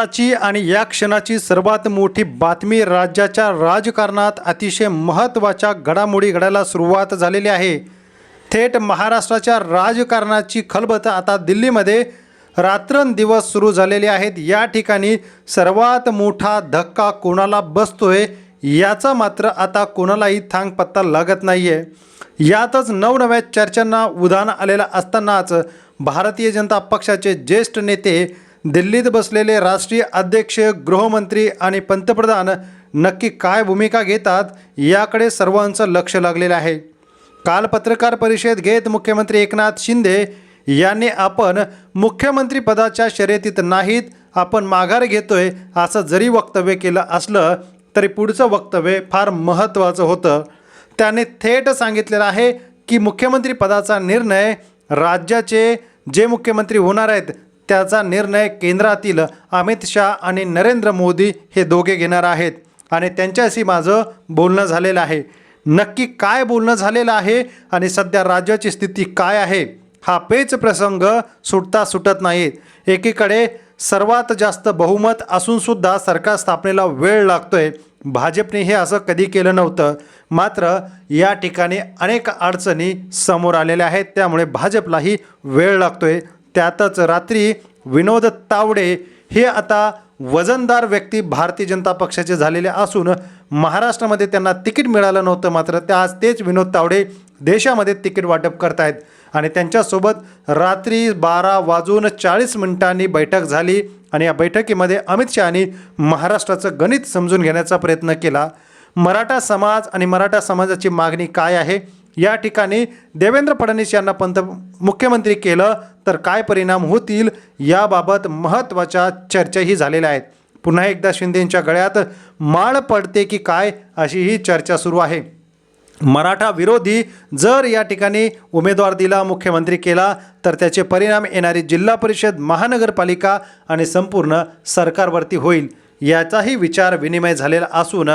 आताची आणि या क्षणाची सर्वात मोठी बातमी राज्याच्या राजकारणात अतिशय महत्त्वाच्या घडामोडी घडायला सुरुवात झालेली आहे. थेट महाराष्ट्राच्या राजकारणाची खलबत आता दिल्लीमध्ये रात्रंदिवस सुरू झालेले आहेत. या ठिकाणी सर्वात मोठा धक्का कोणाला बसतोय याचा मात्र आता कोणालाही थांग पत्ता लागत नाही आहे यातच नवनव्या चर्चांना उधाण आलेलं असतानाच भारतीय जनता पक्षाचे ज्येष्ठ नेते दिल्लीत बसलेले राष्ट्रीय अध्यक्ष गृहमंत्री आणि पंतप्रधान नक्की काय भूमिका घेतात याकडे सर्वांचं लक्ष लागलेलं आहे. काल पत्रकार परिषद घेत मुख्यमंत्री एकनाथ शिंदे यांनी आपण मुख्यमंत्रीपदाच्या शर्यतीत नाहीत आपण माघार घेतोय असं जरी वक्तव्य केलं असलं तरी पुढचं वक्तव्य फार महत्त्वाचं होतं. त्याने थेट सांगितलेलं आहे की मुख्यमंत्रीपदाचा निर्णय राज्याचे जे मुख्यमंत्री होणार आहेत त्याचा निर्णय केंद्रातील अमित शहा आणि नरेंद्र मोदी हे दोघे घेणार आहेत. आणि त्यांच्याशी माझं बोलणं झालेलं आहे. नक्की काय बोलणं झालेलं आहे आणि सध्या राज्याची स्थिती काय आहे हा पेच प्रसंग सुटता सुटत नाहीत एकीकडे सर्वात जास्त बहुमत असूनसुद्धा सरकार स्थापनेला वेळ लागतोय. भाजपने हे असं कधी केलं नव्हतं. मात्र या ठिकाणी अनेक अडचणी समोर आलेल्या आहेत. त्यामुळे भाजपलाही वेळ लागतोय. त्यातच रात्री विनोद तावडे हे आता वजनदार व्यक्ती भारतीय जनता पक्षाचे झालेले असून महाराष्ट्रामध्ये त्यांना तिकीट मिळालं नव्हतं मात्र त्या आज तेच विनोद तावडे देशामध्ये तिकीट वाटप करतायत. आणि त्यांच्यासोबत रात्री बारा वाजून चाळीस मिनिटांनी बैठक झाली आणि या बैठकीमध्ये अमित शहानी महाराष्ट्राचं गणित समजून घेण्याचा प्रयत्न केला. मराठा समाज आणि मराठा समाजाची मागणी काय आहे? या ठिकाणी देवेंद्र फडणवीस यांना पंत मुख्यमंत्री केलं तर काय परिणाम होतील याबाबत महत्त्वाच्या चर्चाही झालेल्या आहेत. पुन्हा एकदा शिंदेंच्या गळ्यात माळ पडते की काय अशी ही चर्चा सुरू आहे. मराठा विरोधी जर या ठिकाणी उमेदवार दिला मुख्यमंत्री केला तर त्याचे परिणाम येणारी जिल्हा परिषद महानगरपालिका आणि संपूर्ण सरकारवरती होईल. याचाही विचार विनिमय झालेला असून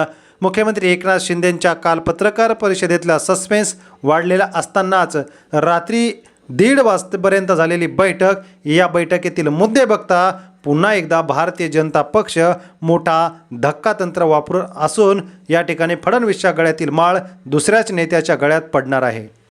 मुख्यमंत्री एकनाथ शिंदेंच्या काल पत्रकार परिषदेतला सस्पेन्स वाढलेला असतानाच रात्री दीड वाजपर्यंत झालेली बैठक या बैठकीतील मुद्दे बघता पुन्हा एकदा भारतीय जनता पक्ष मोठा धक्का तंत्र वापरून असून या ठिकाणी फडणवीसच्या गळ्यातील माळ दुसऱ्याच नेत्याच्या गळ्यात पडणार आहे.